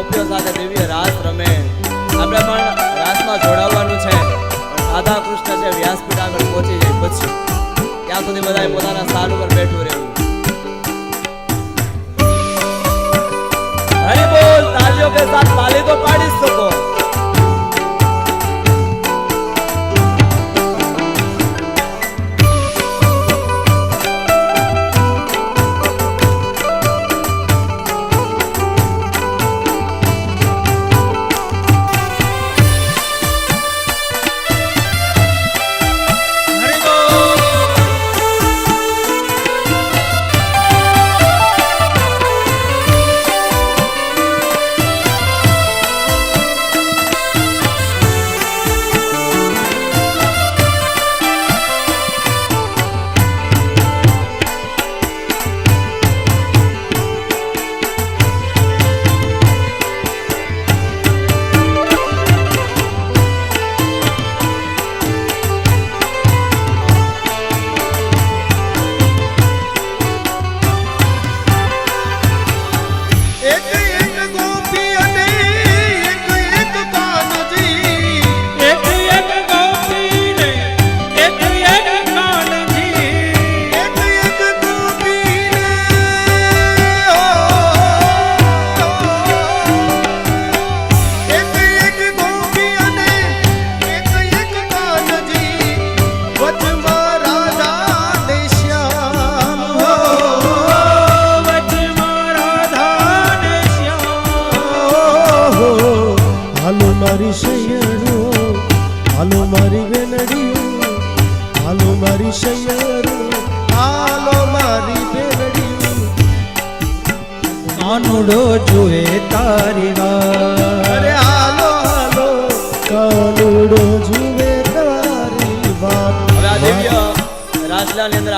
Obraz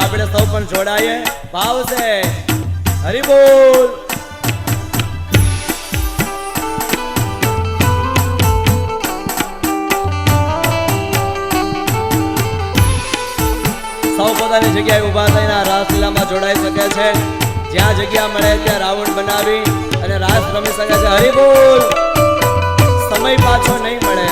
આપણે સૌ પણ જોડાઈએ. ભાવ હરિબોલ સૌ પોતાની જગ્યાએ ઊભા થઈને આ રાસલીલામાં જોડાઈ શકે છે. જ્યાં જગ્યા મળે ત્યાં રાઉન્ડ બનાવી અને રાસ રમી શકે છે. હરિબોલ સમય પાછો નહીં મળે.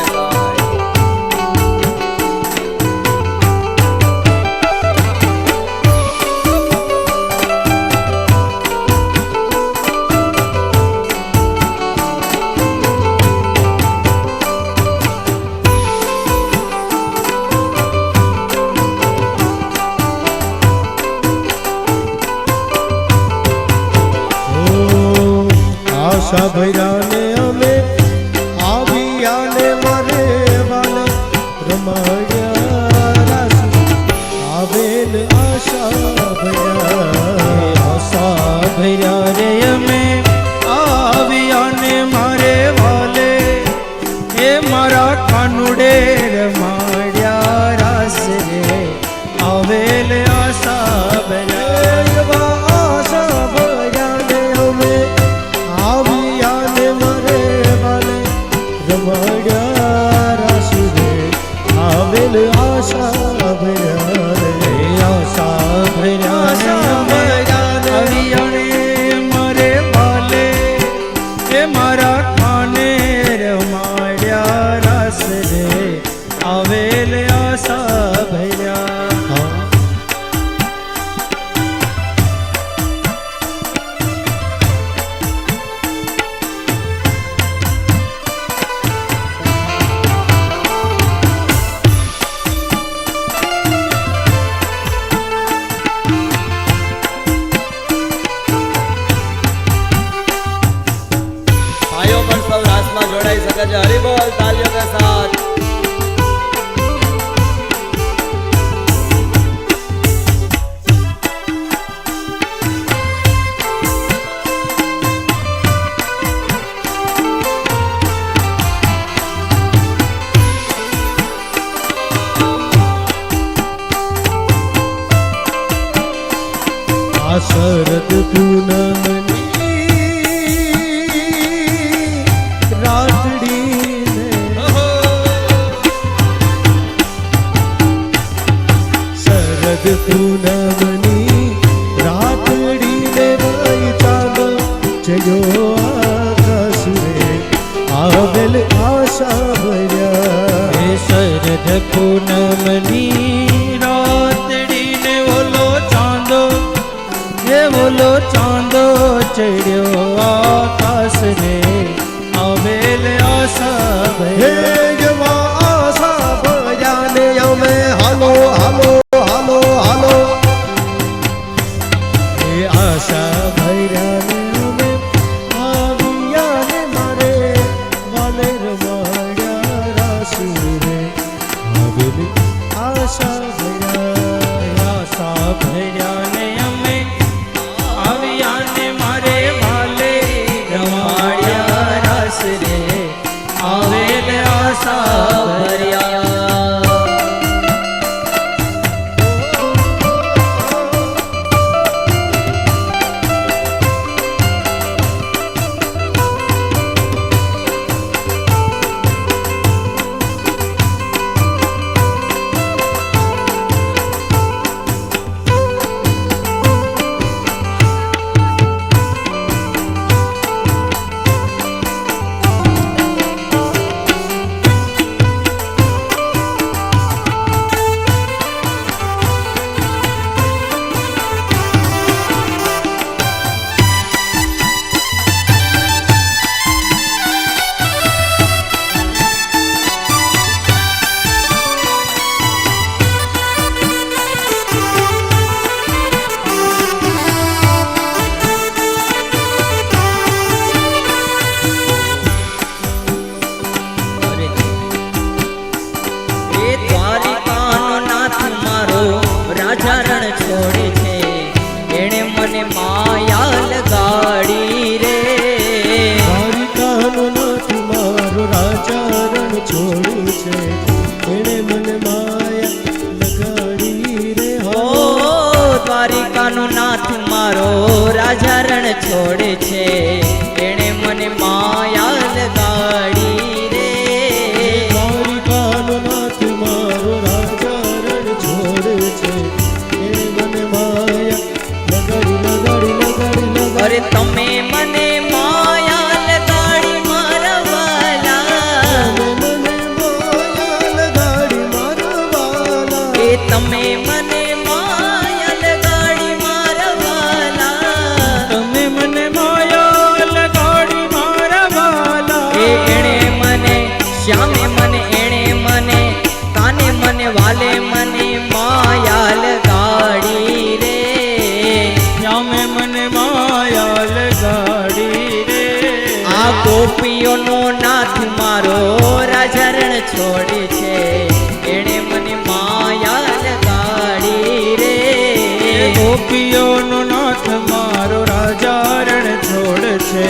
Deixa a tu não તમે મને માયા લગાડી મારા વાલા તમે મને માયા લગાડી એણે મને શ્યામે મને એણે મને કાને મને વાલે મને માયા લગાડી રે. શ્યામે મને માયા લગાડી રે. આ ગોપીઓનો નાથ મારો રાજા રણ છોડે ગોપીઓનો નાથ મારો રાજા રણ છોડ છે.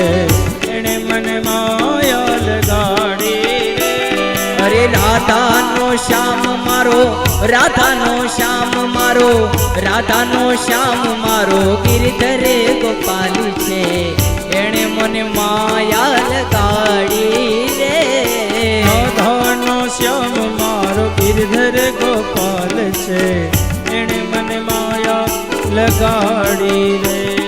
એણે મને માયા લગાડી અરે રાધાનો શ્યામ મારો રાધાનો શ્યામ મારો રાધાનો શ્યામ મારો ગિરધરે ગોપાલ છે. એણે મને માયા લગાડી રે. રાધાનો શ્યામ મારો ગિરધર ગોપાલ છે. એણે મને માયા લગાડી રે.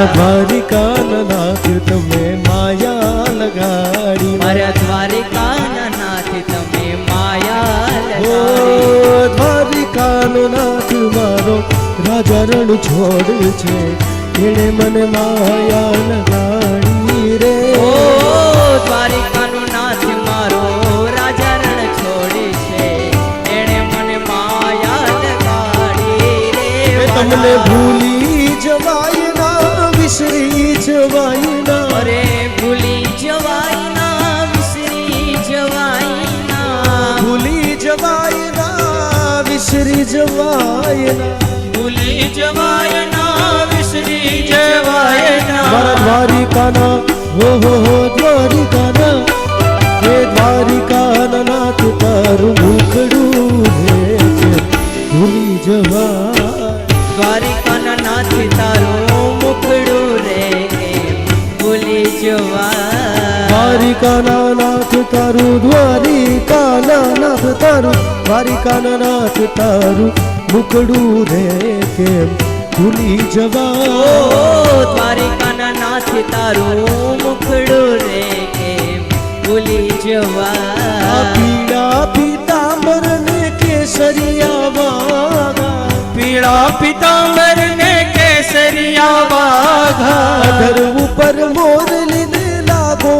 મારા નાથ તમે માયા લગાડી. મારા દ્વારિકાના નાથ તમે માયા ઓ નાથ મારો રાજા રણ છોડ છે. એણે મને માયા લગાડી રે. ઓ દ્વારિકાનો નાથ મારો રાજા રણ છોડે છે એણે મને માયા લગાડી રે તમને ભૂલી જવાય ના ભૂલી જવાય ના વિસરી જવાય મારા ના દ્વારિકાના હો હો હો દ્વારિકાના. હે દ્વારિકાના નાથ તારું મુખડું હે ભૂલી જવાય. દ્વારિકાના નાથ તારો મુખડું રે ભૂલી જવાય. દ્વારિકાના તારું દ્વારિકાના નાથ તારું દ્વારિકાના નાથ તારું મુકડું રે કેમ ભૂલી જવા? દ્વારિકાના નાથ તારું મુકડું રે ભૂલી જવા? પીળા પીતાંબર ને કેસરિયા વાગા પીળા પિતાંબર ને કેસરિયા વાઘા અધર ઉપર મોરલી ને લાગો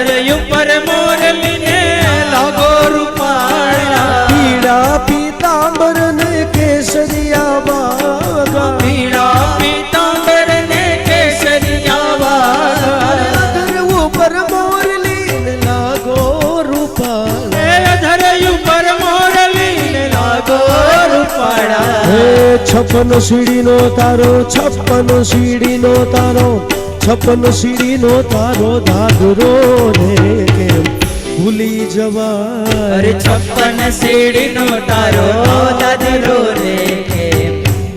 અધર ઉપર મોરલીને લાગો રૂપાળા. પીળા પીતાંબર ને કેસરિયા બાગા પીડા પીતાંબર ને કેસરિયા બાગા ધર ઉપર મોરલી ને લાગો રૂપાળા. એ અધર ઉપર મોરલીને લાગો રૂપાળા. હે છપ્પન સીડીનો તારો છપ્પન સીડીનો તારો. છપ્પન સીડીનો તારો દાદરો રે કેમ ભૂલી જવા અરે છપ્પન સીડીનો તારો દાદરો રે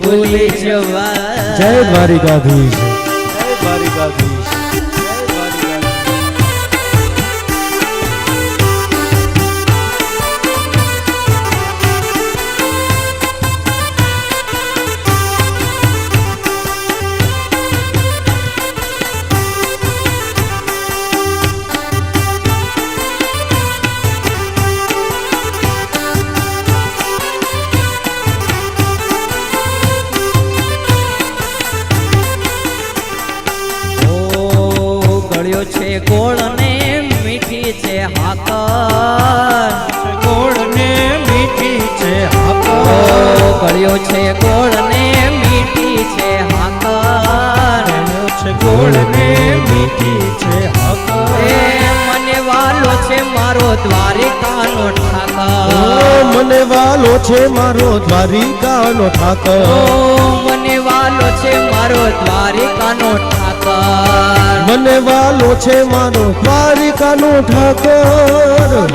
ભૂલી જવા જય દ્વારિકાધીશ જય મારી ઓ છે ગોળ ને મીઠી છે હાકર. ગોળ ને મીઠી છે હાકર. ગળ્યો છે ગોળ ને મીઠી છે હાકર. છે ગોળ ને મીઠી છે હાકર. મને વાલો છે મારો દ્વારિકાનો ઠાકર. મને વાલો છે મારો દ્વારિકાનો ઠાકર. મને વાલો છે મારો દ્વારિકાનો ઠાકર. મને વાલો છે મારો દ્વારિકાનો ઠાકર.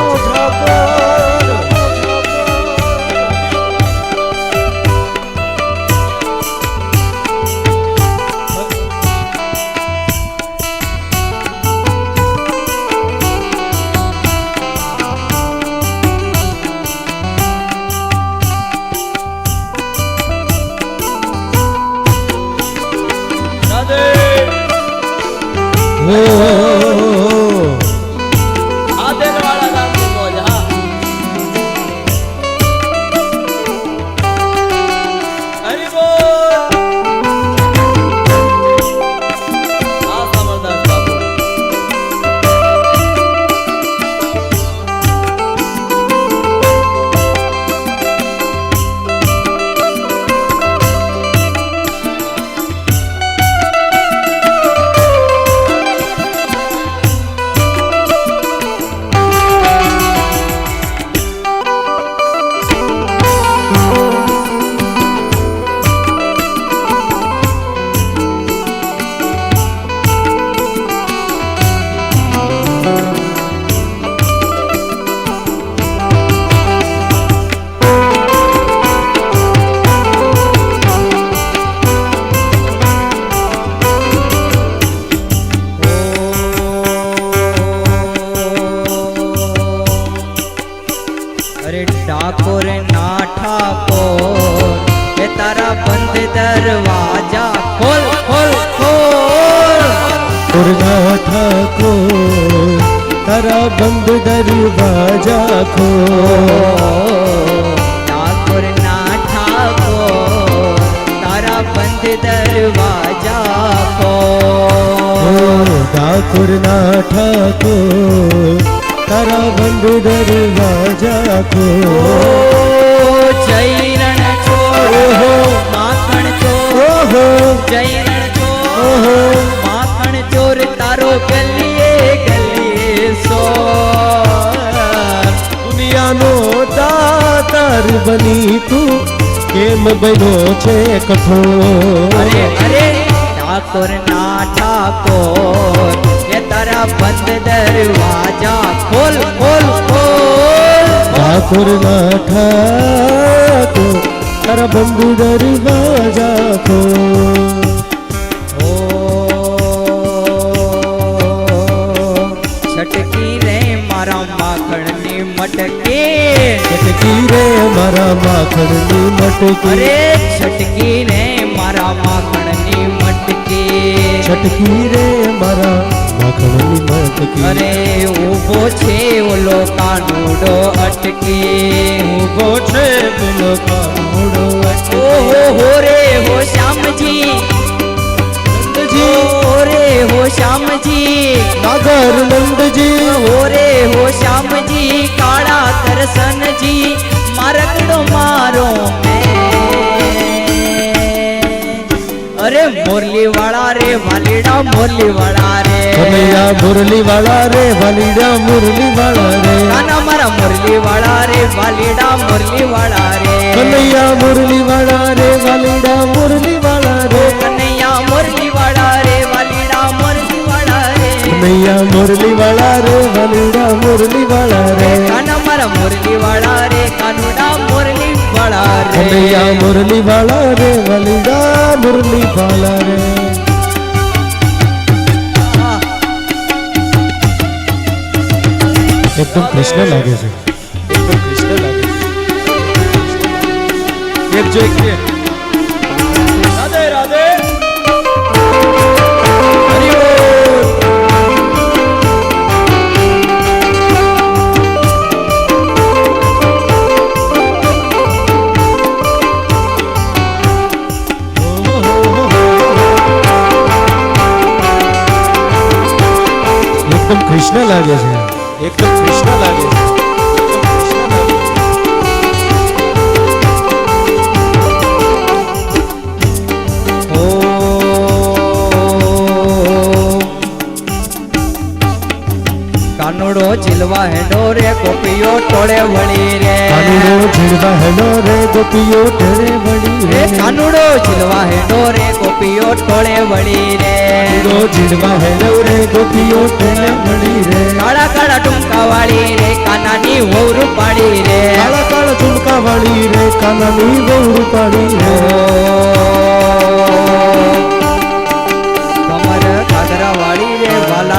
ઠાકોર ના ઠાકોર તારા બંધ દરવાજા ખો જૈરણ ચોર. માખણ ચોર જૈરણ ચોર માખણ ચોર તારો ગલીએ ગલીએ સો. દુનિયાનો દાતાર બની તું કેમ બન્યો છે કઠોર? અરે અરે ઠાકોર ના ઠાકોર એ તારા બંધ દરવાજા ખોલ ખોલ ખોલ ઠાકોર ના ઠાકોર તારા બંધુ દરવાજા ખો છટકી રે મારા માખણની મટકે છટકી રે મારા માખણની મટકી અરે છટકી રે મારા માખણની મટકી. અરે ઊભો છે ઓલો કાનુડો અટકી. ઊભો છે ઓલો કાનુડો ઓહો હો રે હો શ્યામજી. હો રે હો શ્યામજી. નાગર નંદજી. હો રે હો શ્યામજી કાળા કરસનજી. મારકડો મારો અરે મોરલી વાળા રે વાલીડા મોરલી વાળા રે કનૈયા મુરલી વાળા રે વાલીડા મુરલી વાળા રે કાના મારા મુરલી વાળા રે વાલીડા મુરલી વાળા રે કનૈયા મુરલી વાળા રે વાલીડા મુરલી વાળા રે કનૈયા મુરલી વાળા રે વાલીડા મુરલી વાળા રે કનૈયા મુરલી વાળા રે વાલીડા મુરલી વાળા રે કાના મારા મુરલી વાળા રે કાનુડા મુરલી વાળા રે. કનૈયા મુરલી વાળા રે વાલીડા મુરલી વાળા રે. એકદમ કૃષ્ણ લાગે છે. એકદમ કૃષ્ણ લાગે છે. એક જો એક એકદમ કૃષ્ણ લાગે છે. એકદમ કૃષ્ણ લાગે છે. કાનુડો ઝીલવા હેડો રે કોપીઓ ટોળે વળી રે કાનુડો ઝીણવા હેલો રે ગોપીઓ ઢળે વળી રે રે કાનુડો ઝીલવા હેડો રે કોપીઓ ટોળે વળી રે કાનુડો ઝીણવા હેલો રે ગોપીઓ ઢળે વળી રે કાળા કાળા ટૂંકા વાળી રે કાનાની વહુ પાડી રે કાળા કાળા ઝુમકા વાળી રે કાનાની બહુ પાડી રે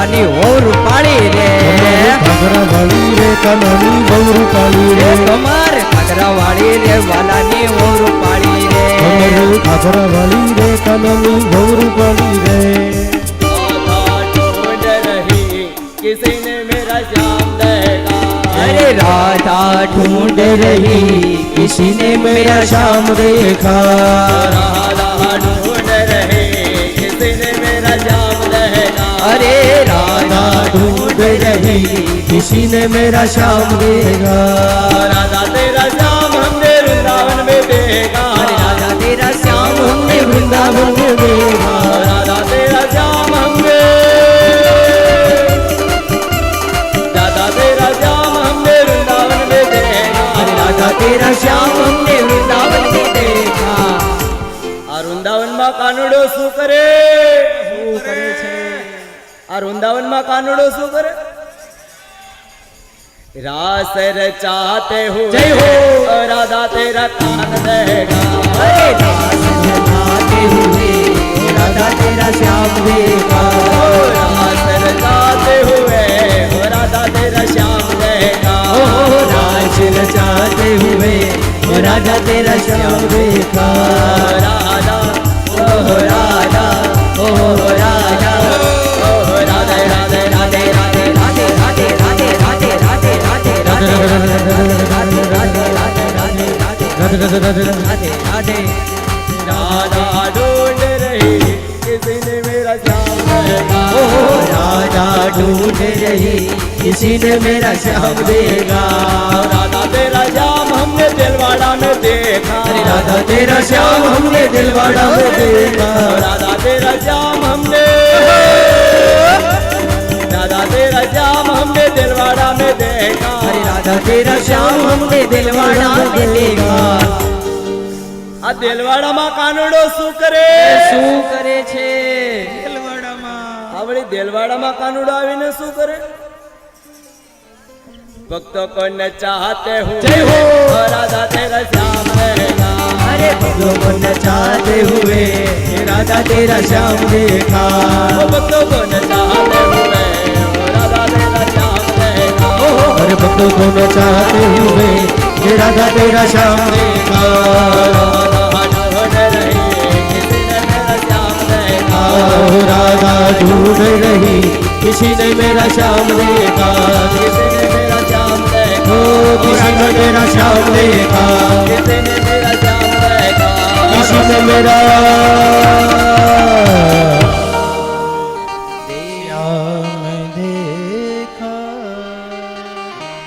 રે વાલાની વહુ પાડી રે ઘાઘરા વાળી રે કાનાની બહુ પાડી રે રે કમર ઘાઘરા વાળી રે વાલાની વહુ પાડી રે કમર ઘાઘરા વાળી રે કાનાની બહુ પાડી રે राधा ढूंढ रही किसी ने मेरा श्याम देखा राधा ढूंढ राधा ढूंढ रही किसी ने मेरा श्याम देखा राधा तेरा श्याम हमने वृंदावन में देखा अरे राधा तेरा श्याम हमने वृंदावन में देखा राधा तेरा श्याम हमने राधा तेरा श्याम हमने वृंदावन में देखा अरे राधा तेरा श्याम हमने वृंदावन में देखा આ વૃંદાવનમાં કાનુડો શું કરે શું કરે છે આ વૃંદાવનમાં કાનુડો શું કરે? રાસ રચાતે હો જય હો! રાધા તેરા કાન દેગા. રાસ રચાતે હો રાધા તેરા શ્યામ દેગા. जाते हुए राजा तेरा श्याम देखा राधा ओ राधा ओ राधा राधे राधे राधे राधे राधे राधे राधे राधा ढूंढ रही किसी ने मेरा देखा ओ राजा ढूंढ रही किसी ने मेरा श्याम देखा राधा तेरा श्याम हमने दिलवाड़ा में देखा। अरे राधा, तेरा श्याम हमने दिलवाड़ा में देखा। राधा तेरा श्याम हमने राधा तेरा श्याम हमने दिलवाड़ा में देखा अरे राधा तेरा श्याम हमने दिलवाड़ा में देखा આ દેલવાડામાં કાનુડો શું કરે શું કરે છે આ વળી દેલવાડામાં કાનુડો આવીને શું કરે ભક્તો કોને ચાહતે હું જય હો! રાધા તેરા શ્યામ રહેગા अरे भक्तों को नचाते हुए ये राधा तेरा श्याम देखा ओ अरे भक्तों को नचाते हुए ये राधा तेरा श्याम देखा राधा ढूंढ रही किसी ने मेरा श्याम रहेगा राधा ढूंढ रही किसी ने मेरा श्याम देखा किसी ने मेरा श्याम रहेगा ओ किसी ने मेरा श्याम देखा किसी ने मेरा श्याम रहेगा किसी ने मेरा